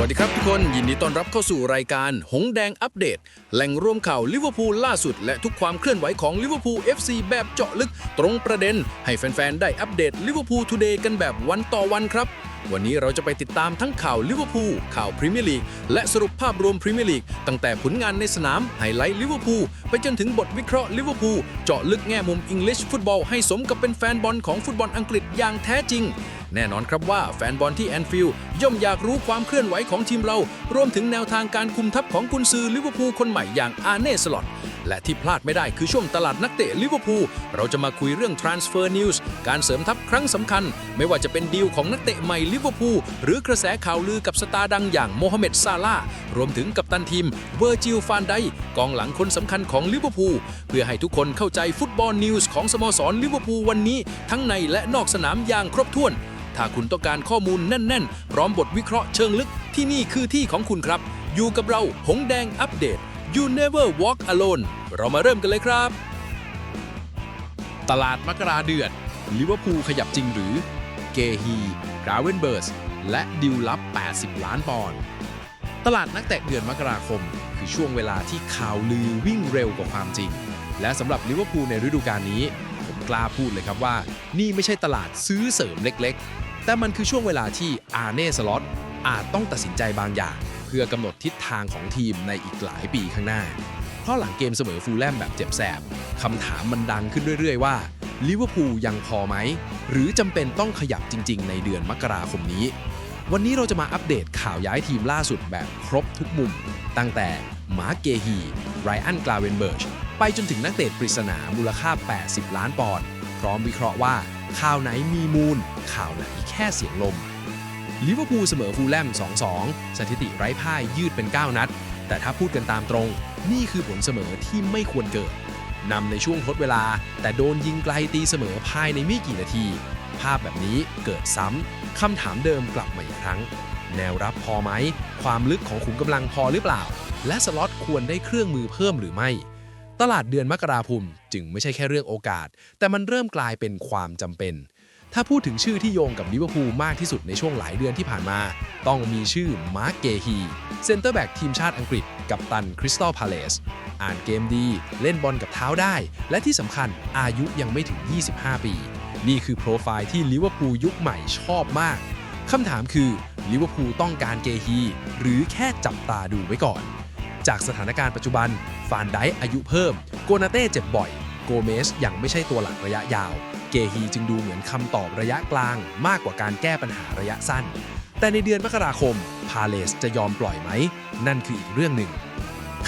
วัสดีครับทุกคนยินดีต้อนรับเข้าสู่รายการ หงแดงอัปเดต แหล่งรวมข่าวลิเวอร์พูลล่าสุด และทุกความเคลื่อนไหวของลิเวอร์พูล FC แบบเจาะลึกตรงประเด็น ให้แฟน ๆ ได้อัปเดตลิเวอร์พูลทูเดย์กันแบบวันต่อวันครับ วันนี้เราจะไปติดตามทั้งข่าวลิเวอร์พูลข่าวพรีเมียร์ลีกและสรุปภาพรวมพรีเมียร์ลีกตั้งแต่ผลงานในสนามไฮไลท์ลิเวอร์พูลไปจนถึงบทวิเคราะห์ลิเวอร์พูลเจาะลึกแง่มุมอังกฤษฟุตบอลให้สมกับเป็นแฟนบอลของฟุตบอลอังกฤษอย่างแท้จริงแน่นอนครับว่าแฟนบอลที่แอนฟิลด์ย่อมอยากรู้ความเคลื่อนไหวของทีมเรา รวมถึงแนวทางการคุมทัพของกุนซือลิเวอร์พูลคนใหม่อย่างอาร์เน่สลอตและที่พลาดไม่ได้คือช่วงตลาดนักเตะลิเวอร์พูลเราจะมาคุยเรื่อง Transfer News การเสริมทัพครั้งสำคัญ ไม่ว่าจะเป็นดีลของนักเตะใหม่ลิเวอร์พูลหรือกระแสข่าวลือกับสตาร์ดังอย่างโมฮัมเหม็ดซาลาห์รวมถึงกัปตันทีมเวอร์จิลฟานไดกองหลังคนสำคัญของลิเวอร์พูลเพื่อให้ทุกคนเข้าใจฟุตบอลนิวส์ของสโมสรลิเวอร์พูลวันนี้ ทั้งในและนอกสนามอย่างครบถ้วน ถ้าคุณต้องการข้อมูลแน่น ๆ พร้อมบทวิเคราะห์เชิงลึกที่นี่คือที่ของคุณครับ อยู่กับเราหงแดงอัปเดต You Never Walk Alone เรามาเริ่มกันเลยครับ ตลาดมกราเดือดลิเวอร์พูลขยับจริงหรือ เกฮีกราเวนเบิร์สและดิวลับ 80 ล้านปอนด์ตลาดนักเตะเดือนมกราคม คือช่วงเวลาที่ข่าวลือวิ่งเร็วกว่าความจริง และสำหรับลิเวอร์พูลในฤดูกาลนี้ ผมกล้าพูดเลยครับว่า นี่ไม่ใช่ตลาดซื้อเสริมเล็กๆ แต่มันคือช่วงเวลาที่อาร์เน่สล็อตอาจต้องตัดสินใจบางอย่าง เพื่อกำหนดทิศทางของทีมในอีกหลายปีข้างหน้า เพราะหลังเกมเสมอฟูลแลมแบบเจ็บแสบคำถามมันดังขึ้นเรื่อยๆว่าลิเวอร์พูลยังพอไหม หรือจำเป็นต้องขยับจริง ๆ ในเดือนมกราคมนี้ วันนี้เราจะมาอัปเดตข่าวย้ายทีมล่าสุดแบบครบทุกมุม ตั้งแต่มาร์กเกฮีไรอันกลาเวนเบิร์ชไปจนถึงนักเตะปริศนามูลค่า 80 ล้านปอนด์พร้อมวิเคราะห์ว่าข่าวไหนมีมูลข่าวไหน ค่เสียงลมลิเวอร์พูลเสมอฟูลแลม 2-2 สถิติไร้พ่ายยืดเป็น 9 นัด แต่ถ้าพูดกันตามตรง นี่คือผลเสมอที่ไม่ควรเกิดนำในช่วงทดเวลา แต่โดนยิงไกลตีเสมอภายในไม่กี่นาที ภาพแบบนี้เกิดซ้ำคำถามเดิมกลับมาอีกครั้ง แนวรับพอไหม ความลึกของขุมกำลังพอหรือเปล่า และสล็อตควรได้เครื่องมือเพิ่มหรือไม่ ตลาดเดือนมกราคมจึงไม่ใช่แค่เรื่องโอกาส แต่มันเริ่มกลายเป็นความจำเป็น ถ้าพูดถึงชื่อที่โยงกับลิเวอร์พูลมากที่สุดในช่วงหลายเดือนที่ผ่านมา ต้องมีชื่อมาร์กเกฮีเซนเตอร์แบ็กทีมชาติอังกฤษ กับตันคริสตัลพาเลสอ่านเกมดี เล่นบอลกับเท้าได้ และที่สำคัญอายุยังไม่ถึง 25 ปี นี่คือโปรไฟล์ที่ลิเวอร์พูลยุคใหม่ชอบมากคำถามคือลิเวอร์พูลต้องการเกฮี หรือแค่จับตาดูไว้ก่อน จากสถานการณ์ปัจจุบันฟานไดอายุเพิ่ม โกนาเต้เจ็บบ่อย โกเมสยังไม่ใช่ตัวหลักระยะยาว เกฮีจึงดูเหมือนคำตอบระยะกลาง มากกว่าการแก้ปัญหาระยะสั้น แต่ในเดือนมกราคม พาเลสจะยอมปล่อยไหม นั่นคืออีกเรื่องหนึ่ง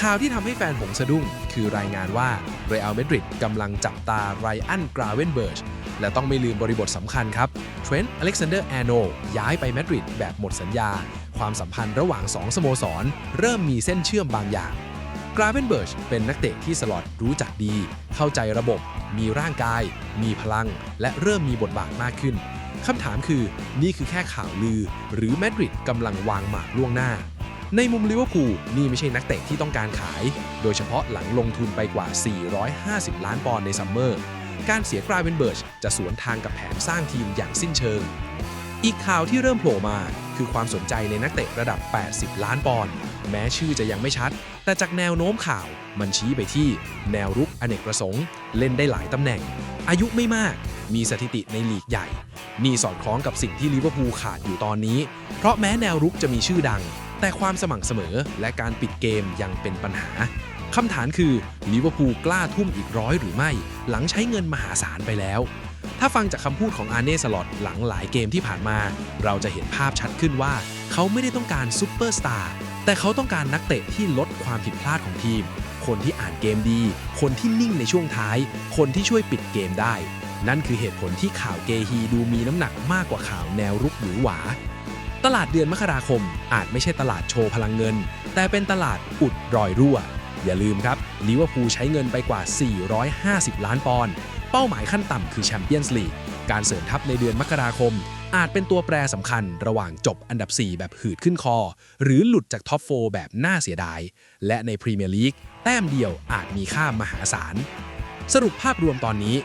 ข่าวที่ทำให้แฟนหงสะดุ้ง คือรายงานว่าเรอัลเมดริดกำลังจับตาไรอันกราเวนเบิร์ชและต้องไม่ลืมบริบทสำคัญครับเทรนต์อเล็กซานเดอร์แอนโนย้ายไปมาดริดแบบหมดสัญญา ความสัมพันธ์ระหว่าง 2 สโมสร เริ่มมีเส้นเชื่อมบางอย่าง กราเวนเบิร์ชเป็นนักเตะที่สลอตรู้จักดี เข้าใจระบบ มีร่างกาย มีพลัง และเริ่มมีบทบาทมากขึ้น คำถามคือ นี่คือแค่ข่าวลือ หรือมาดริดกำลังวางหมากล่วงหน้า ในมุมลิเวอร์พูลนี่ไม่ใช่นักเตะที่ต้องการขาย โดยเฉพาะหลังลงทุนไปกว่า 450 ล้านปอนด์ในซัมเมอร์ การเสียกราเวนเบิร์ชจะสวนทางกับแผนสร้างทีมอย่างสิ้นเชิง อีกข่าวที่เริ่มโผล่มาคือความสนใจในนักเตะระดับ 80 ล้านปอนด์ แม้ชื่อจะยังไม่ชัด แต่จากแนวโน้มข่าว มันชี้ไปที่ แนวรุกอเนกประสงค์ เล่นได้หลายตำแหน่ง อายุไม่มาก มีสถิติในลีกใหญ่ นี่สอดคล้องกับสิ่งที่ลิเวอร์พูลขาดอยู่ตอนนี้ เพราะแม้แนวรุกจะมีชื่อดัง แต่ความสม่ำเสมอและการปิดเกมยังเป็นปัญหาคำถามคือลิเวอร์พูลกล้าทุ่มอีกร้อยหรือไม่ หลังใช้เงินมหาศาลไปแล้ว ถ้าฟังจากคำพูดของอาร์เน่สลอตหลังหลายเกมที่ผ่านมา เราจะเห็นภาพชัดขึ้นว่า เขาไม่ได้ต้องการซูเปอร์สตาร์ แต่เขาต้องการนักเตะที่ลดความผิดพลาดของทีม คนที่อ่านเกมดี คนที่นิ่งในช่วงท้าย คนที่ช่วยปิดเกมได้ นั่นคือเหตุผลที่ข่าวเกฮีดูมีน้ำหนักมากกว่าข่าวแนวรุกหรือหวา ตลาดเดือนมกราคมอาจไม่ใช่ตลาดโชว์พลังเงิน แต่เป็นตลาดอุดรอยรั่ว อย่าลืมครับลิเวอร์พูลใช้เงินไปกว่า 450 ล้านปอนด์ เป้าหมายขั้นต่ำคือแชมเปี้ยนส์ลีก การเสริมทัพในเดือนมกราคม อาจเป็นตัวแปรสำคัญระหว่างจบอันดับ 4 แบบหืดขึ้นคอ หรือหลุดจากท็อป4แบบน่าเสียดาย และในพรีเมียร์ลีกแต้มเดียวอาจมีค่ามหาศาล สรุปภาพรวมตอนนี้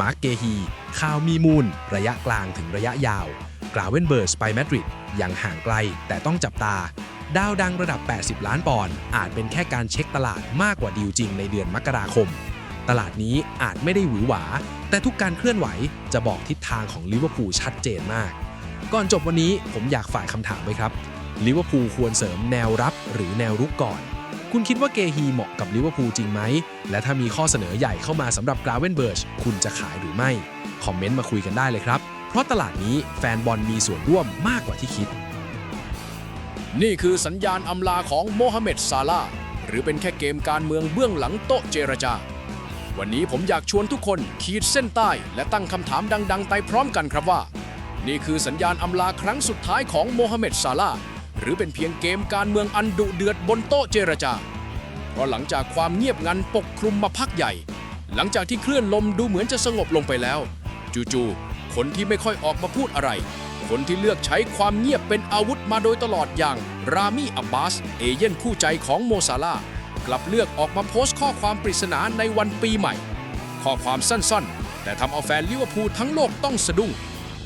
มาร์กเกฮีข่าวมีมูล ระยะกลางถึงระยะยาวกราเวนเบิร์สไปมาดริดยังห่างไกลแต่ต้องจับตา ดาวดังระดับ 80 ล้านปอนด์อาจเป็นแค่การเช็คตลาดมากกว่าดีลจริงในเดือนมกราคม ตลาดนี้อาจไม่ได้หวือหวา แต่ทุกการเคลื่อนไหวจะบอกทิศทางของลิเวอร์พูลชัดเจนมาก ก่อนจบวันนี้ผมอยากฝ่ากคำถามไว้ครับลิเวอร์พูลควรเสริมแนวรับหรือแนวรุกก่อน คุณคิดว่าเกฮีเหมาะกับลิเวอร์พูลจริงไหม และถ้ามีข้อเสนอใหญ่เข้ามาสำหรับกราเวนเบิร์ชคุณจะขายหรือไม่ คอมเมนต์มาคุยกันได้เลยครับ เพราะตลาดนี้แฟนบอลมีส่วนร่วมมากกว่าที่คิด นี่คือสัญญาณอำลาของโมฮัมเหม็ดซาลาห์หรือเป็นแค่เกมการเมืองเบื้องหลังโต๊ะเจรจา วันนี้ผมอยากชวนทุกคนขีดเส้นใต้ และตั้งคำถามดัง ๆ ไปพร้อมกันครับว่า นี่คือสัญญาณอำลาครั้งสุดท้ายของโมฮัมเหม็ดซาลาห์หรือเป็นเพียงเกมการเมืองอันดุเดือดบนโต๊ะเจรจา เพราะหลังจากความเงียบงันปกคลุมมาพักใหญ่ หลังจากที่เคลื่อนลมดูเหมือนจะสงบลงไปแล้ว จู่ๆคนที่ไม่ค่อยออกมาพูดอะไร คนที่เลือกใช้ความเงียบเป็นอาวุธมาโดยตลอดอย่าง รามีอับบาส เอเย่นคู่ใจของโมซาลา กลับเลือกออกมาโพสต์ข้อความปริศนาในวันปีใหม่ ข้อความสั้นๆ แต่ทำเอาแฟนลิเวอร์พูลทั้งโลกต้องสะดุ้ง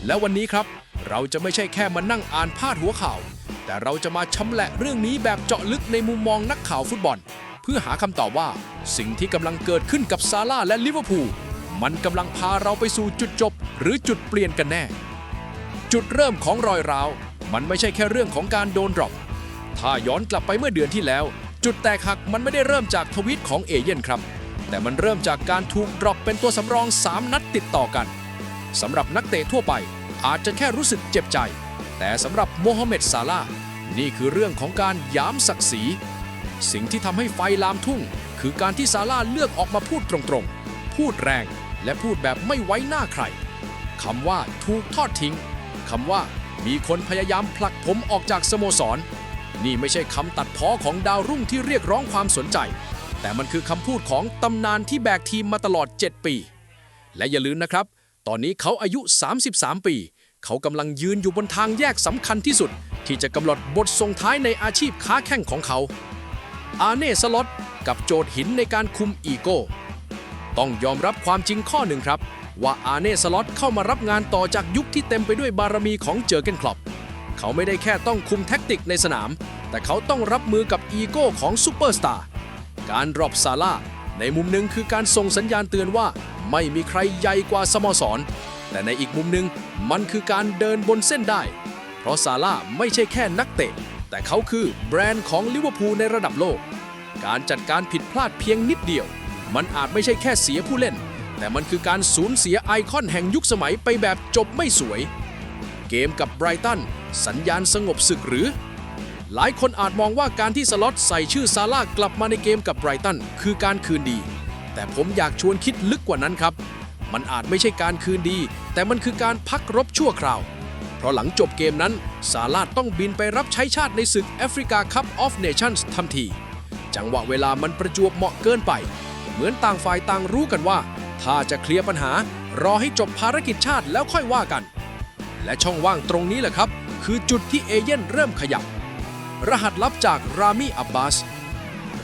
และวันนี้ครับ เราจะไม่ใช่แค่มานั่งอ่านพาดหัวข่าว แต่เราจะมาชำแหละเรื่องนี้แบบเจาะลึกในมุมมองนักข่าวฟุตบอล เพื่อหาคำตอบว่าสิ่งที่กำลังเกิดขึ้นกับซาร่าห์และลิเวอร์พูลมันกำลังพาเราไปสู่จุดจบ หรือจุดเปลี่ยนกันแน่ จุดเริ่มของรอยร้าว มันไม่ใช่แค่เรื่องของการโดนดรอป ถ้าย้อนกลับไปเมื่อเดือนที่แล้ว จุดแตกหักมันไม่ได้เริ่มจากทวีตของเอเย่นครับ แต่มันเริ่มจากการถูกดรอปเป็นตัวสำรอง 3 นัดติดต่อกันสำหรับนักเตะทั่วไปอาจจะแค่รู้สึกเจ็บใจ แต่สำหรับโมฮัมเหม็ดซาลาห์นี่คือเรื่องของการย้ำศักดิ์ศรีสิ่งที่ทำให้ไฟลามทุ่ง คือการที่ซาร่าห์เลือกออกมาพูดตรงๆ พูดแรงและพูดแบบไม่ไว้หน้าใครคำว่าถูกทอดทิ้งคำว่ามีคนพยายามผลักผมออกจากสโมสร นี่ไม่ใช่คำตัดพ้อของดาวรุ่งที่เรียกร้องความสนใจ แต่มันคือคำพูดของตำนานที่แบกทีมมาตลอด 7 ปี และอย่าลืมนะครับ ตอนนี้เขาอายุ 33 ปี เขากำลังยืนอยู่บนทางแยกสำคัญที่สุด ที่จะกำหนดบทส่งท้ายในอาชีพค้าแข่งของเขา อาเน่สล็อตกับโจทย์หินในการคุมอีโก้ ต้องยอมรับความจริงข้อหนึ่งครับ ว่าอาเน่สล็อตเข้ามารับงานต่อจากยุคที่เต็มไปด้วยบารมีของเจอเกนคลอป เขาไม่ได้แค่ต้องคุมแท็กติกในสนาม แต่เขาต้องรับมือกับอีโก้ของซูเปอร์สตาร์การดรอปซาร่าในมุมหนึ่งคือการส่งสัญญาณเตือนว่าไม่มีใครใหญ่กว่าสโมสร แต่ในอีกมุมหนึ่งมันคือการเดินบนเส้นได้ เพราะซาร่าไม่ใช่แค่นักเตะ แต่เขาคือแบรนด์ของลิเวอร์พูลในระดับโลก การจัดการผิดพลาดเพียงนิดเดียว มันอาจไม่ใช่แค่เสียผู้เล่น แต่มันคือการสูญเสียไอคอนแห่งยุคสมัยไปแบบจบไม่สวย เกมกับไบรตัน สัญญาณสงบศึกหรือ หลายคนอาจมองว่าการที่สล็อตใส่ชื่อซาร่ากลับมาในเกมกับไบรตันคือการคืนดี แต่ผมอยากชวนคิดลึกกว่านั้นครับ มันอาจไม่ใช่การคืนดี แต่มันคือการพักรบชั่วคราว เพราะหลังจบเกมนั้นซาร่าต้องบินไปรับใช้ชาติในศึกแอฟริกาคัพออฟเนชั่นส์ทันที จังหวะเวลามันประจวบเหมาะเกินไป เหมือนต่างฝ่ายต่างรู้กันว่า ถ้าจะเคลียร์ปัญหารอให้จบภารกิจชาติแล้วค่อยว่ากัน และช่องว่างตรงนี้แหละครับ คือจุดที่เอเย่นเริ่มขยับ รหัสลับจากรามีอับบาส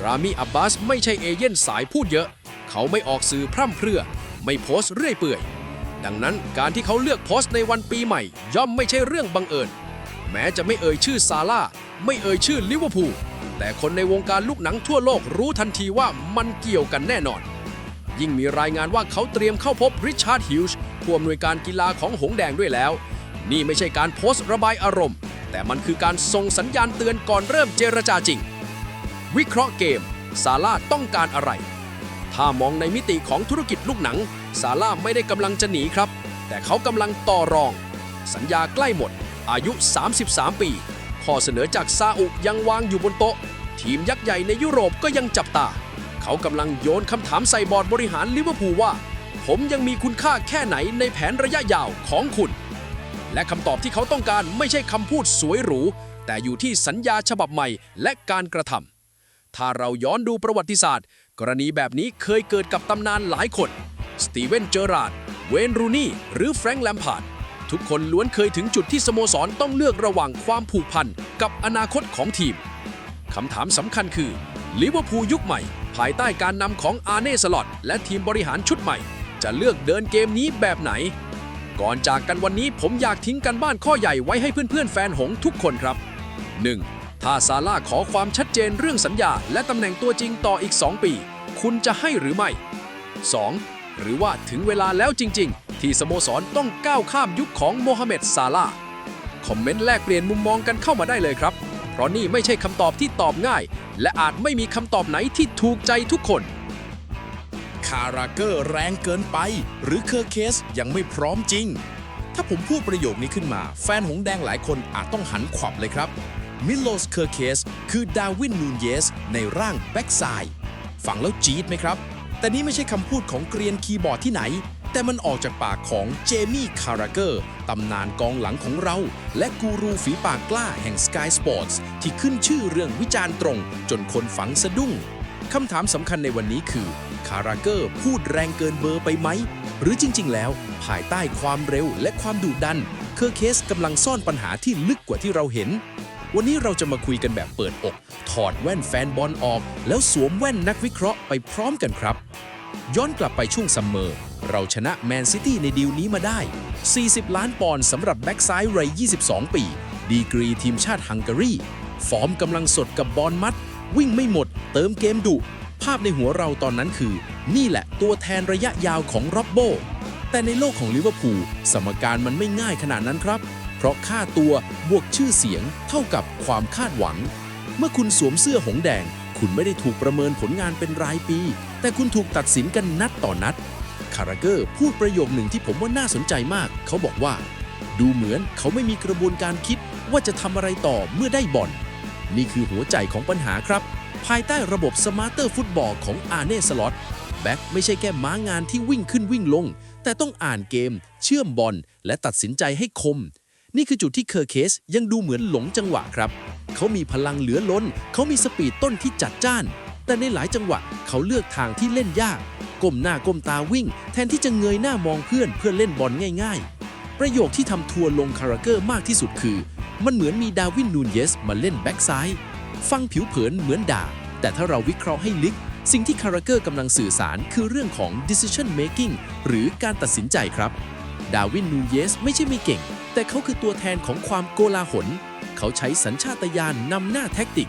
รามีอับบาสไม่ใช่เอเย่นสายพูดเยอะ เขาไม่ออกสื่อพร่ำเพรื่อ ไม่โพสต์เรื่อยเปื่อย ดังนั้นการที่เขาเลือกโพสต์ในวันปีใหม่ ย่อมไม่ใช่เรื่องบังเอิญ แม้จะไม่เอ่ยชื่อซาร่าไม่เอ่ยชื่อลิเวอร์พูลแต่คนในวงการลูกหนังทั่วโลกรู้ทันทีว่ามันเกี่ยวกันแน่นอน ยิ่งมีรายงานว่าเขาเตรียมเข้าพบริชาร์ดฮิลส์ผู้อำนวยการกีฬาของหงแดงด้วยแล้ว นี่ไม่ใช่การโพสต์ระบายอารมณ์ แต่มันคือการส่งสัญญาณเตือนก่อนเริ่มเจรจาจริง วิเคราะห์เกม ซาร่าต้องการอะไร ถ้ามองในมิติของธุรกิจลูกหนัง ซาร่าไม่ได้กำลังจะหนีครับ แต่เขากำลังต่อรอง สัญญาใกล้หมด อายุ 33 ปีข้อเสนอจากซาอุยังวางอยู่บนโต๊ะ ทีมยักษ์ใหญ่ในยุโรปก็ยังจับตา เขากำลังโยนคำถามใส่บอร์ดบริหารลิเวอร์พูลว่า ผมยังมีคุณค่าแค่ไหนในแผนระยะยาวของคุณ และคำตอบที่เขาต้องการไม่ใช่คำพูดสวยหรู แต่อยู่ที่สัญญาฉบับใหม่และการกระทำถ้าเราย้อนดูประวัติศาสตร์ กรณีแบบนี้เคยเกิดกับตำนานหลายคน สตีเวนเจอราร์ด เวนรูนี่ หรือแฟรงค์แลมพาร์ดทุกคนล้วนเคยถึงจุดที่สโมสรต้องเลือกระหว่างความผูกพันกับอนาคตของทีมคำถามสำคัญคือลิเวอร์พูลยุคใหม่ ภายใต้การนำของอาร์เน่สลอตและทีมบริหารชุดใหม่ จะเลือกเดินเกมนี้แบบไหน ก่อนจากกันวันนี้ผมอยากทิ้งกันบ้านข้อใหญ่ไว้ให้เพื่อนๆแฟนหงทุกคนครับ 1. ถ้าซาร่าขอความชัดเจนเรื่องสัญญา และตำแหน่งตัวจริงต่ออีก 2 ปี คุณจะให้หรือไม่ 2. หรือว่าถึงเวลาแล้วจริง ๆ ที่สโมสรต้องก้าวข้ามยุคของโมฮัมเหม็ดซาร่าคอมเมนต์แลกเปลี่ยนมุมมองกันเข้ามาได้เลยครับ เพราะนี่ไม่ใช่คำตอบที่ตอบง่าย และอาจไม่มีคำตอบไหนที่ถูกใจทุกคนาราเกอร์แรงเกินไป หรือเคอร์เคสยังไม่พร้อมจริง ถ้าผมพูดประโยคนี้ขึ้นมา แฟนหงแดงหลายคนอาจต้องหันขวับเลยครับ มิโลสเคอร์เคสคือดาวินนูนเยส ในร่างแบ็กไซด์ฟังแล้วจี๊ดไหมครับ แต่นี่ไม่ใช่คำพูดของเกรียนคีย์บอร์ดที่ไหน แต่มันออกจากปากของเจมี่คาราเกอร์ตำนานกองหลังของเรา และกูรูฝีปากกล้าแห่ง Sky Sports ที่ขึ้นชื่อเรื่องวิจารณ์ตรง จนคนฝังสะดุ้ง คำถามสำคัญในวันนี้คือคาราเกอร์พูดแรงเกินเบอร์ไปไหม หรือจริง ๆ แล้ว ภายใต้ความเร็วและความดุดัน เคอร์เคสกำลังซ่อนปัญหาที่ลึกกว่าที่เราเห็น วันนี้เราจะมาคุยกันแบบเปิดอก ถอดแว่นแฟนบอลออก แล้วสวมแว่นนักวิเคราะห์ไปพร้อมกันครับ ย้อนกลับไปช่วงซัมเมอร์ เราชนะแมนซิตี้ในดีลนี้มาได้ 40 ล้านปอนด์สำหรับแบ็กซ้ายวัย22 ปี ดีกรีทีมชาติฮังการีฟอร์มกำลังสดกับบอลมัด วิ่งไม่หมด เติมเกมดุ ภาพในหัวเราตอนนั้นคือ นี่แหละตัวแทนระยะยาวของร็อบโบ แต่ในโลกของลิเวอร์พูลสมการมันไม่ง่ายขนาดนั้นครับ เพราะค่าตัวบวกชื่อเสียง เท่ากับความคาดหวัง เมื่อคุณสวมเสื้อหงแดง คุณไม่ได้ถูกประเมินผลงานเป็นรายปี แต่คุณถูกตัดสินกันนัดต่อนัดคาราเกอร์พูดประโยคหนึ่งที่ผมว่าน่าสนใจมาก เขาบอกว่า ดูเหมือนเขาไม่มีกระบวนการคิดว่าจะทำอะไรต่อเมื่อได้บอล นี่คือหัวใจของปัญหาครับ ภายใต้ระบบสมาร์เตอร์ฟุตบอลของอาร์เน่สล็อตแบ็คไม่ใช่แค่ม้างานที่วิ่งขึ้นวิ่งลง แต่ต้องอ่านเกม เชื่อมบอล และตัดสินใจให้คม นี่คือจุดที่เคอร์เคสยังดูเหมือนหลงจังหวะครับ เขามีพลังเหลือล้น เขามีสปีดต้นที่จัดจ้าน แต่ในหลายจังหวะเขาเลือกทางที่เล่นยาก ก้มหน้าก้มตาวิ่ง แทนที่จะเงยหน้ามองเพื่อนเพื่อเล่นบอลง่าย ๆ ประโยคที่ทำทัวร์ลงคาราเกอร์มากที่สุดคือ มันเหมือนมีดาวินนูนเยสมาเล่นแบ็กซ้ายฟังผิวเผินเหมือนด่า แต่ถ้าเราวิเคราะห์ให้ลึก สิ่งที่คาราเกอร์กำลังสื่อสารคือเรื่องของ decision making หรือการตัดสินใจครับ ดาวินนูนเยสไม่ใช่ไม่เก่ง แต่เขาคือตัวแทนของความโกลาหล เขาใช้สัญชาตญาณนำหน้าแท็กติก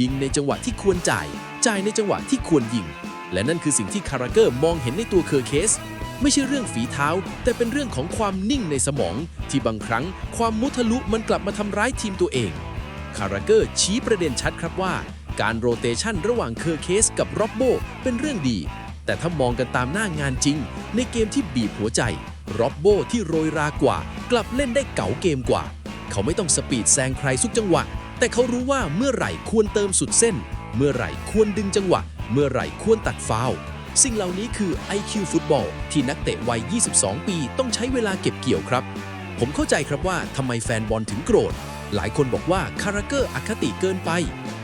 ยิงในจังหวะที่ควรจ่าย จ่ายในจังหวะที่ควรยิง และนั่นคือสิ่งที่คาราเกอร์มองเห็นในตัวเคอร์เคส ไม่ใช่เรื่องฝีเท้า แต่เป็นเรื่องของความนิ่งในสมอง ที่บางครั้งความมุทะลุมันกลับมาทำร้ายทีมตัวเอง คาราเกอร์ชี้ประเด็นชัดครับว่า การโรเตชันระหว่างเคอร์เคสกับร็อบโบเป็นเรื่องดี แต่ถ้ามองกันตามหน้างานจริง ในเกมที่บีบหัวใจร็อบโบที่โรยรากว่า กลับเล่นได้เก๋าเกมกว่า เขาไม่ต้องสปีดแซงใครทุกจังหวะ แต่เขารู้ว่าเมื่อไหร่ควรเติมสุดเส้น เมื่อไหร่ควรดึงจังหวะ เมื่อไหร่ควรตัดฟาว สิ่งเหล่านี้คือ IQ ฟุตบอลที่นักเตะวัย 22 ปีต้องใช้เวลาเก็บเกี่ยวครับ ผมเข้าใจครับว่าทำไมแฟนบอลถึงโกรธ หลายคนบอกว่าคาราเกอร์อคติเกินไป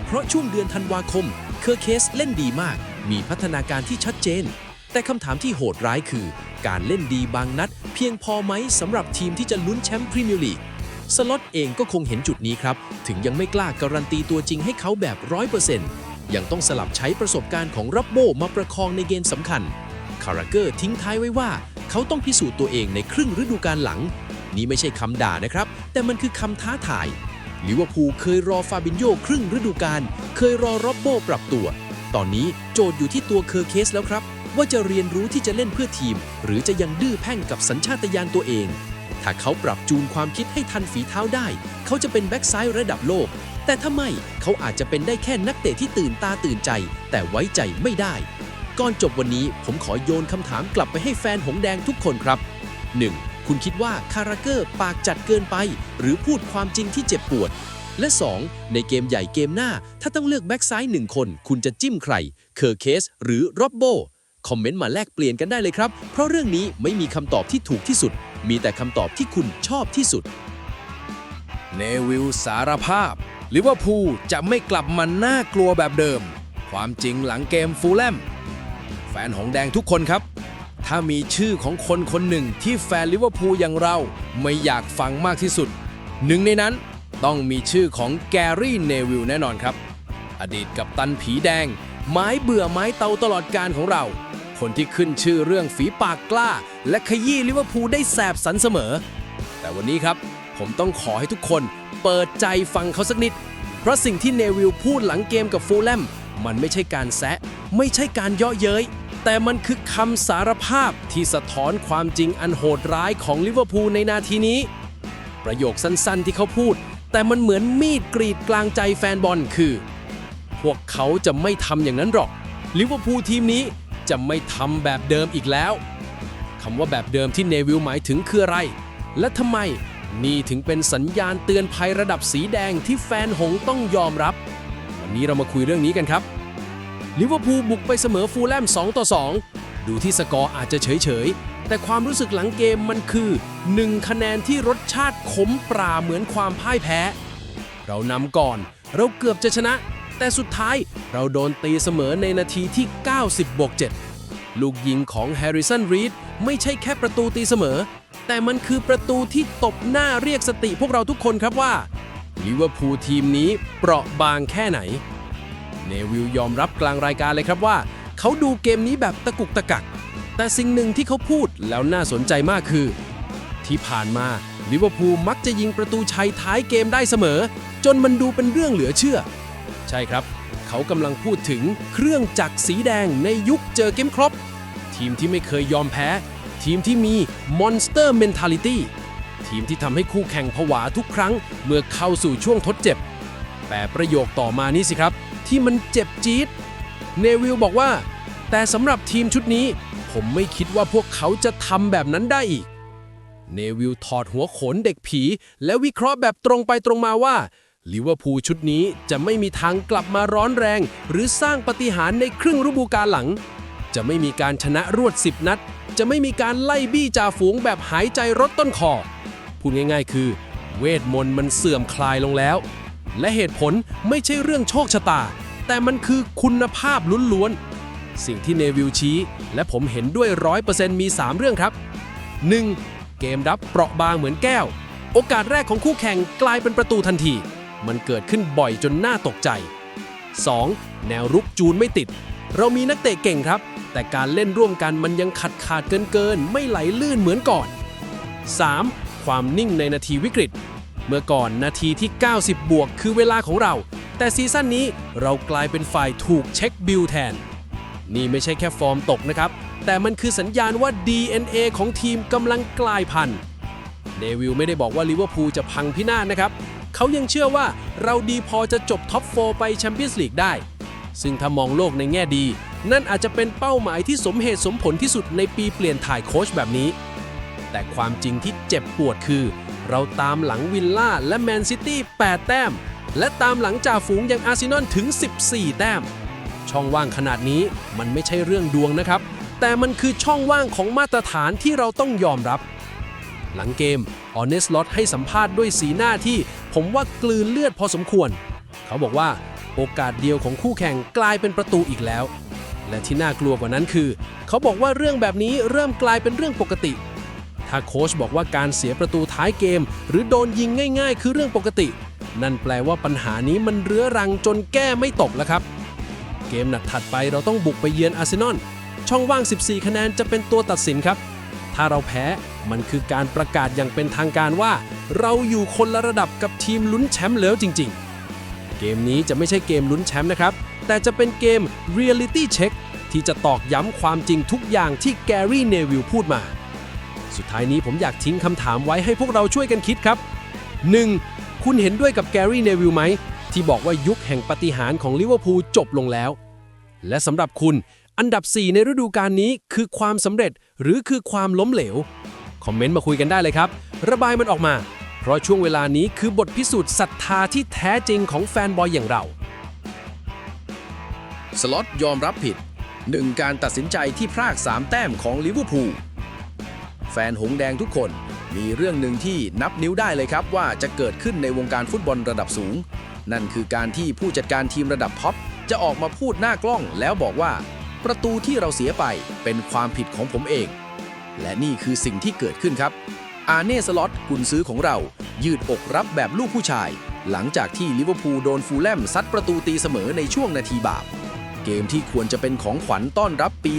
เพราะช่วงเดือนธันวาคม เคอร์เคสเล่นดีมาก มีพัฒนาการที่ชัดเจน แต่คำถามที่โหดร้ายคือ การเล่นดีบางนัด เพียงพอไหมสำหรับทีมที่จะลุ้นแชมป์พรีเมียร์ลีกสล็อตเองก็คงเห็นจุดนี้ครับ ถึงยังไม่กล้าการันตีตัวจริงให้เขาแบบร้อยเปอร์เซ็นต์ ยังต้องสลับใช้ประสบการณ์ของรับโบมาประคองในเกมสำคัญ คาราเกอร์ทิ้งท้ายไว้ว่า เขาต้องพิสูจน์ตัวเองในครึ่งฤดูกาลหลัง นี่ไม่ใช่คำด่านะครับ แต่มันคือคำท้าทายลิเวอร์พูลเคยรอฟาบินโยครึ่งฤดูกาลเคยรอร็อบโบปรับตัว ตอนนี้โจทย์อยู่ที่ตัวเคอร์เคสแล้วครับ ว่าจะเรียนรู้ที่จะเล่นเพื่อทีม หรือจะยังดื้อแพ่งกับสัญชาตญาณตัวเอง ถ้าเขาปรับจูนความคิดให้ทันฝีเท้าได้ เขาจะเป็นแบ็กซ้ายระดับโลก แต่ถ้าไม่เขาอาจจะเป็นได้แค่นักเตะที่ตื่นตาตื่นใจ แต่ไว้ใจไม่ได้ ก่อนจบวันนี้ผมขอโยนคำถามกลับไปให้แฟนหงแดงทุกคนครับ 1. คุณคิดว่าคาราเกอร์ปากจัดเกินไป หรือพูดความจริงที่เจ็บปวด และ 2. ในเกมใหญ่เกมหน้า ถ้าต้องเลือกแบ็กซ้ายหนึ่งคน คุณจะจิ้มใคร เคอร์เคส หรือร็อบโบคอมเมนต์มาแลกเปลี่ยนกันได้เลยครับ เพราะเรื่องนี้ไม่มีคำตอบที่ถูกที่สุด มีแต่คำตอบที่คุณชอบที่สุด เนวิลสารภาพลิเวอร์พูลจะไม่กลับมาน่ากลัวแบบเดิม ความจริงหลังเกมฟูลแลม แฟนหงแดงทุกคนครับ ถ้ามีชื่อของคนคนหนึ่งที่แฟนลิเวอร์พูลอย่างเราไม่อยากฟังมากที่สุด หนึ่งในนั้นต้องมีชื่อของแกรี่เนวิลแน่นอนครับ อดีตกับตันผีแดง ไม้เบื่อไม้เตาตลอดการของเรา คนที่ขึ้นชื่อเรื่องฝีปากกล้า และขยี้ลิเวอร์พูลได้แสบสันเสมอ แต่วันนี้ครับ ผมต้องขอให้ทุกคนเปิดใจฟังเขาสักนิด เพราะสิ่งที่เนวิลพูดหลังเกมกับฟูลแลมมันไม่ใช่การแซะ ไม่ใช่การเยาะเย้ย แต่มันคือคำสารภาพที่สะท้อนความจริงอันโหดร้ายของลิเวอร์พูลในนาทีนี้ ประโยคสั้นๆที่เขาพูด แต่มันเหมือนมีดกรีดกลางใจแฟนบอลคือ พวกเขาจะไม่ทำอย่างนั้นหรอกลิเวอร์พูลทีมนี้ จะไม่ทำแบบเดิมอีกแล้วคำว่าแบบเดิมที่เนวิลหมายถึงคืออะไร และทำไมนี่ถึงเป็นสัญญาณเตือนภัยระดับสีแดงที่แฟนหงต้องยอมรับ วันนี้เรามาคุยเรื่องนี้กันครับลิเวอร์พูลบุกไปเสมอฟูลแลม2ต่อ2 ดูที่สกอร์อาจจะเฉยๆ แต่ความรู้สึกหลังเกมมันคือ 1 คะแนนที่รสชาติขมปราเหมือนความพ่ายแพ้ เรานำก่อน เราเกือบจะชนะ แต่สุดท้ายเราโดนตีเสมอในนาทีที่ 90บวก7ลูกยิงของแฮร์ริสันรีดไม่ใช่แค่ประตูตีเสมอ แต่มันคือประตูที่ตบหน้าเรียกสติพวกเราทุกคนครับว่าลิเวอร์พูลทีมนี้เปราะบางแค่ไหน เนวิลยอมรับกลางรายการเลยครับว่า เขาดูเกมนี้แบบตะกุกตะกัก แต่สิ่งหนึ่งที่เขาพูดแล้วน่าสนใจมากคือ ที่ผ่านมาลิเวอร์พูลมักจะยิงประตูชัยท้ายเกมได้เสมอ จนมันดูเป็นเรื่องเหลือเชื่อ ใช่ครับ เขากำลังพูดถึงเครื่องจักรสีแดงในยุคเจอเกมครบทีมที่ไม่เคยยอมแพ้ ทีมที่มี Monster Mentality ทีมที่ทำให้คู่แข่งผวาทุกครั้งเมื่อเข้าสู่ช่วงทดเจ็บ แต่ประโยคต่อมานี้สิครับ ที่มันเจ็บจี๊ดเนวิลบอกว่า แต่สำหรับทีมชุดนี้ ผมไม่คิดว่าพวกเขาจะทำแบบนั้นได้อีก เนวิลถอดหัวโขนเด็กผี และวิเคราะห์แบบตรงไปตรงมาว่า ลิเวอร์พูลชุดนี้จะไม่มีทางกลับมาร้อนแรง หรือสร้างปาฏิหารย์ในครึ่งฤดูกาลหลัง จะไม่มีการชนะรวด 10 นัด จะไม่มีการไล่บี้จ่าฝูงแบบหายใจรถต้นคอพูดง่ายๆ คือ เวทมนต์มันเสื่อมคลายลงแล้ว และเหตุผลไม่ใช่เรื่องโชคชะตา แต่มันคือคุณภาพล้วนๆ สิ่งที่เนวิลชี้ และผมเห็นด้วยร้อยเปอร์เซ็นต์มี 3 เรื่องครับ 1. เกมรับเปราะบางเหมือนแก้ว โอกาสแรกของคู่แข่งกลายเป็นประตูทันที มันเกิดขึ้นบ่อยจนน่าตกใจ 2. แนวรุกจูนไม่ติด เรามีนักเตะเก่งครับ แต่การเล่นร่วมกันมันยังขัดขาดเกินเกินๆไม่ไหลลื่นเหมือนก่อน 3. ความนิ่งในนาทีวิกฤต เมื่อก่อนนาทีที่ 90 บวกคือเวลาของเรา แต่ซีซั่นนี้เรากลายเป็นฝ่ายถูกเช็คบิลแทน นี่ไม่ใช่แค่ฟอร์มตกนะครับ แต่มันคือสัญญาณว่า DNA ของทีมกำลังกลายพันธุ์เนวิลไม่ได้บอกว่าลิเวอร์พูลจะพังพินาศนะครับ เขายังเชื่อว่าเราดีพอจะจบท็อป4ไปแชมเปี้ยนส์ลีกได้ ซึ่งถ้ามองโลกในแง่ดี นั่นอาจจะเป็นเป้าหมายที่สมเหตุสมผลที่สุดในปีเปลี่ยนถ่ายโค้ชแบบนี้ แต่ความจริงที่เจ็บปวดคือ เราตามหลังวิลล่าและแมนซิตี้ 8 แต้ม และตามหลังจ่าฝูงอย่างอาร์เซนอลถึง 14 แต้ม ช่องว่างขนาดนี้มันไม่ใช่เรื่องดวงนะครับ แต่มันคือช่องว่างของมาตรฐานที่เราต้องยอมรับ หลังเกม ออเนสลอตให้สัมภาษณ์ด้วยสีหน้าที่ ผมว่ากลืนเลือดพอสมควร เขาบอกว่าโอกาสเดียวของคู่แข่งกลายเป็นประตูอีกแล้ว และที่น่ากลัวกว่านั้นคือ เขาบอกว่าเรื่องแบบนี้เริ่มกลายเป็นเรื่องปกติ ถ้าโค้ชบอกว่าการเสียประตูท้ายเกม หรือโดนยิงง่าย ๆ คือเรื่องปกติ นั่นแปลว่าปัญหานี้มันเรื้อรังจนแก้ไม่ตกแล้วครับ เกมนัดถัดไปเราต้องบุกไปเยือนอาร์เซนอลช่องว่าง 14 คะแนนจะเป็นตัวตัดสินครับ ถ้าเราแพ้มันคือการประกาศอย่างเป็นทางการว่า เราอยู่คนละระดับกับทีมลุ้นแชมป์แล้วจริง ๆ เกมนี้จะไม่ใช่เกมลุ้นแชมป์นะครับ แต่จะเป็นเกม Reality Check ที่จะตอกย้ำความจริงทุกอย่างที่แกรี่เนวิลพูดมา สุดท้ายนี้ผมอยากทิ้งคำถามไว้ให้พวกเราช่วยกันคิดครับ 1. คุณเห็นด้วยกับแกรี่เนวิลไหมที่บอกว่ายุคแห่งปาฏิหารย์ของลิเวอร์พูลจบลงแล้ว และสำหรับคุณอันดับ 4 ในฤดูกาลนี้คือความสำเร็จ หรือคือความล้มเหลว คอมเมนต์มาคุยกันได้เลยครับ ระบายมันออกมา เพราะช่วงเวลานี้คือบทพิสูจน์ศรัทธาที่แท้จริงของแฟนบอยอย่างเรา สล็อตยอมรับผิดหนึ่งการตัดสินใจที่พลาด3 แต้มของลิเวอร์พูลแฟนหงแดงทุกคนมีเรื่องหนึ่งที่นับนิ้วได้เลยครับว่าจะเกิดขึ้นในวงการฟุตบอลระดับสูง นั่นคือการที่ผู้จัดการทีมระดับท็อปจะออกมาพูดหน้ากล้องแล้วบอกว่า ประตูที่เราเสียไปเป็นความผิดของผมเอง และนี่คือสิ่งที่เกิดขึ้นครับ อาเน่สล็อตกุนซื้อของเรา ยืดอกรับแบบลูกผู้ชาย หลังจากที่ลิเวอร์พูลโดนฟูลแลมซัดประตูตีเสมอในช่วงนาทีบาป เกมที่ควรจะเป็นของขวัญต้อนรับปี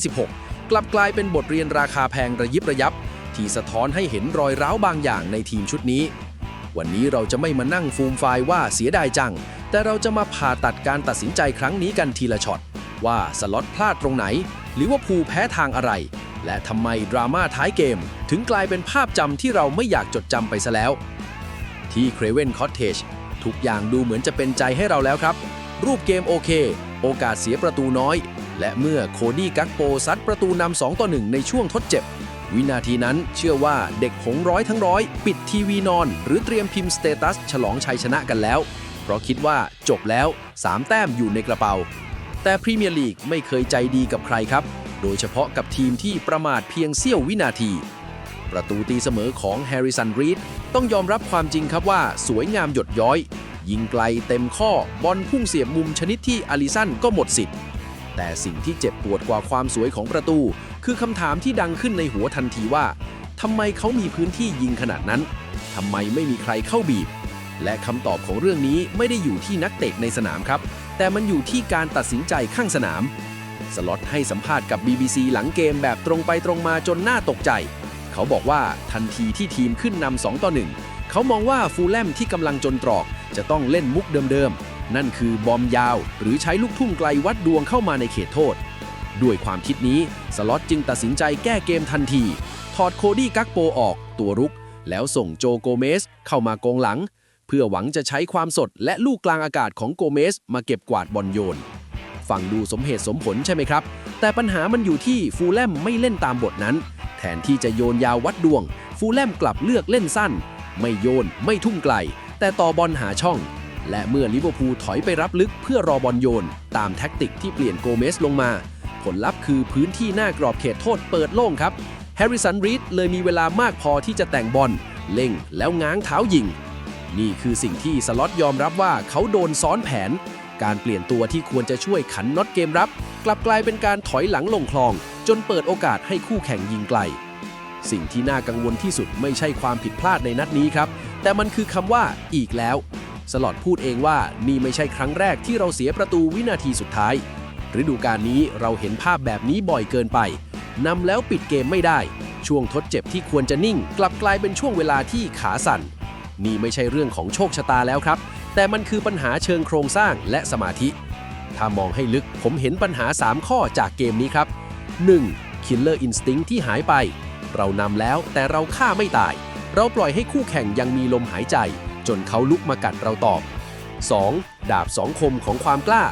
2026 กลับกลายเป็นบทเรียนราคาแพงระยิบระยับ ที่สะท้อนให้เห็นรอยร้าวบางอย่างในทีมชุดนี้ วันนี้เราจะไม่มานั่งฟูมไฟว่าเสียดายจัง แต่เราจะมาผ่าตัดการตัดสินใจครั้งนี้กันทีละช็อต ว่าสล็อตพลาดตรงไหนลิเวอร์พูแพ้ทางอะไร และทำไมดราม่าท้ายเกม ถึงกลายเป็นภาพจำที่เราไม่อยากจดจำไปซะแล้ว ที่เครเวนคอ t เทจทุกอย่างดูเหมือนจะเป็นใจให้เราแล้วครับ รูปเกมโอเค โอกาสเสียประตูน้อย และเมื่อโคดี้กักโปซัดประตูนำ2ต่อ1ในช่วงทดเจ็บ วินาทีนั้นเชื่อว่าเด็กหงร้อยทั้งร้อย ปิดทีวีนอน หรือเตรียมพิมพ์สเตตัสฉลองชัยชนะกันแล้ว เพราะคิดว่าจบแล้ว 3 แต้มอยู่ในกระเป๋า แต่พรีเมียร์ลีกไม่เคยใจดีกับใครครับ โดยเฉพาะกับทีมที่ประมาทเพียงเสี้ยววินาที ประตูตีเสมอของแฮร์ริสันรีดต้องยอมรับความจริงครับว่าสวยงามหยดย้อย ยิงไกลเต็มข้อบอลพุ่งเสียบมุมชนิดที่อาริสันก็หมดสิทธิ์ แต่สิ่งที่เจ็บปวดกว่าความสวยของประตู คือคำถามที่ดังขึ้นในหัวทันทีว่าทำไมเขามีพื้นที่ยิงขนาดนั้นทำไมไม่มีใครเข้าบีบ และคำตอบของเรื่องนี้ไม่ได้อยู่ที่นักเตะในสนามครับ แต่มันอยู่ที่การตัดสินใจข้างสนาม สล็อตให้สัมภาษณ์กับ BBC หลังเกมแบบตรงไปตรงมาจนน่าตกใจ เขาบอกว่าทันทีที่ทีมขึ้นนำ2ต่อ1เขามองว่าฟูลแลมที่กำลังจนตรอก จะต้องเล่นมุกเดิมๆ นั่นคือบอมยาว หรือใช้ลูกทุ่งไกลวัดดวงเข้ามาในเขตโทษ ด้วยความคิดนี้สล็อตจึงตัดสินใจแก้เกมทันที ถอดโคดี้กักโปออกตัวรุก แล้วส่งโจโกเมสเข้ามากองหลัง เพื่อหวังจะใช้ความสดและลูกกลางอากาศของโกเมสมาเก็บกวาดบอลโยน ฟังดูสมเหตุสมผลใช่ไหมครับ แต่ปัญหามันอยู่ที่ฟูลแลมไม่เล่นตามบทนั้น แทนที่จะโยนยาววัดดวง ฟูลแลมกลับเลือกเล่นสั้น ไม่โยนไม่ทุ่มไกล แต่ต่อบอลหาช่อง และเมื่อลิเวอร์พูลถอยไปรับลึกเพื่อรอบอลโยน ตามแท็กติกที่เปลี่ยนโกเมสลงมา ผลลัพธ์คือพื้นที่หน้ากรอบเขตโทษเปิดโล่งครับแฮร์ริสันรีดเลยมีเวลามากพอที่จะแต่งบอลเล่งแล้วง้างเท้ายิง นี่คือสิ่งที่สล็อตยอมรับว่าเขาโดนซ้อนแผน การเปลี่ยนตัวที่ควรจะช่วยขันน็อตเกมรับ กลับกลายเป็นการถอยหลังลงคลอง จนเปิดโอกาสให้คู่แข่งยิงไกล สิ่งที่น่ากังวลที่สุดไม่ใช่ความผิดพลาดในนัดนี้ครับ แต่มันคือคำว่าอีกแล้ว สลอตพูดเองว่านี่ไม่ใช่ครั้งแรกที่เราเสียประตูวินาทีสุดท้าย ฤดูกาลนี้เราเห็นภาพแบบนี้บ่อยเกินไปนำแล้วปิดเกมไม่ได้ ช่วงทดเจ็บที่ควรจะนิ่ง กลับกลายเป็นช่วงเวลาที่ขาสั่น นี่ไม่ใช่เรื่องของโชคชะตาแล้วครับ แต่มันคือปัญหาเชิงโครงสร้างและสมาธิ ถ้ามองให้ลึกผมเห็นปัญหา 3 ข้อจากเกมนี้ครับ 1. Killer Instinct ที่หายไป เรานำแล้วแต่เราฆ่าไม่ตาย เราปล่อยให้คู่แข่งยังมีลมหายใจ จนเขาลุกมากัดเราตอบ 2. ดาบสองคมของความกล้า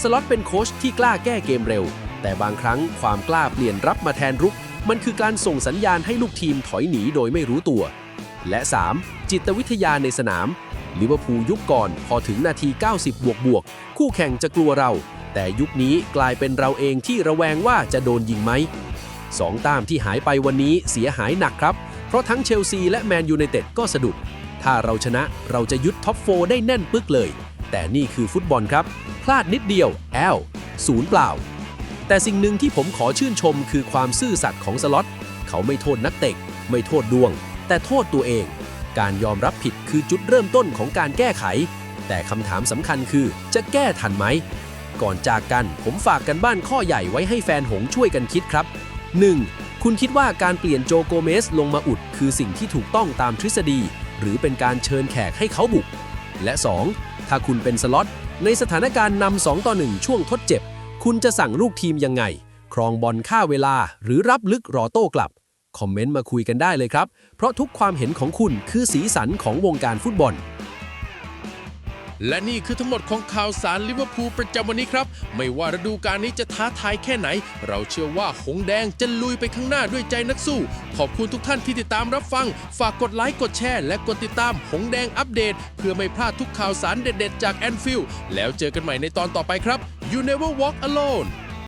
สล็อตเป็นโค้ชที่กล้าแก้เกมเร็ว แต่บางครั้งความกล้าเปลี่ยนรับมาแทนรุก มันคือการส่งสัญญาณให้ลูกทีมถอยหนีโดยไม่รู้ตัว และ 3. จิตวิทยาในสนามลิเวอร์พูลยุคก่อนพอถึงนาที 90 บวกบวก คู่แข่งจะกลัวเรา แต่ยุคนี้กลายเป็นเราเองที่ระแวงว่าจะโดนยิงไหมสองต้มที่หายไปวันนี้เสียหายหนักครับ เพราะทั้งเชลซีและแมนยูไนเต็ดก็สะดุด ถ้าเราชนะเราจะยึดท็อปโฟได้แน่นปึกเลย แต่นี่คือฟุตบอลครับ พลาดนิดเดียวแอลศูนย์เปล่า แต่สิ่งหนึ่งที่ผมขอชื่นชมคือความซื่อสัตย์ของสล็อต เขาไม่โทษนักเตะไม่โทษดวง แต่โทษตัวเอง การยอมรับผิดคือจุดเริ่มต้นของการแก้ไข แต่คำถามสำคัญคือจะแก้ทันไหม ก่อนจากกันผมฝากกันบ้านข้อใหญ่ไว้ให้แฟนหงช่วยกันคิดครับ 1. คุณคิดว่าการเปลี่ยนโจโกเมสลงมาอุด คือสิ่งที่ถูกต้องตามทฤษฎี หรือเป็นการเชิญแขกให้เขาบุก และ 2. ถ้าคุณเป็นสล็อตในสถานการณ์นำ2ต่อ1ช่วงทดเจ็บ คุณจะสั่งลูกทีมยังไง ครองบอลฆ่าเวลาหรือรับลึกรอโต้กลับ คอมเมนต์มาคุยกันได้เลยครับ เพราะทุกความเห็นของคุณคือสีสันของวงการฟุตบอล และนี่คือทั้งหมดของข่าวสารลิเวอร์พูลประจำวันนี้ครับ ไม่ว่าฤดูกาลนี้จะท้าทายแค่ไหน เราเชื่อว่าหงแดงจะลุยไปข้างหน้าด้วยใจนักสู้ ขอบคุณทุกท่านที่ติดตามรับฟัง ฝากกดไลค์กดแชร์และกดติดตามหงแดงอัปเดต เพื่อไม่พลาดทุกข่าวสารเด็ด ๆ จากแอนฟิลแล้วเจอกันใหม่ในตอนต่อไปครับ You never walk alone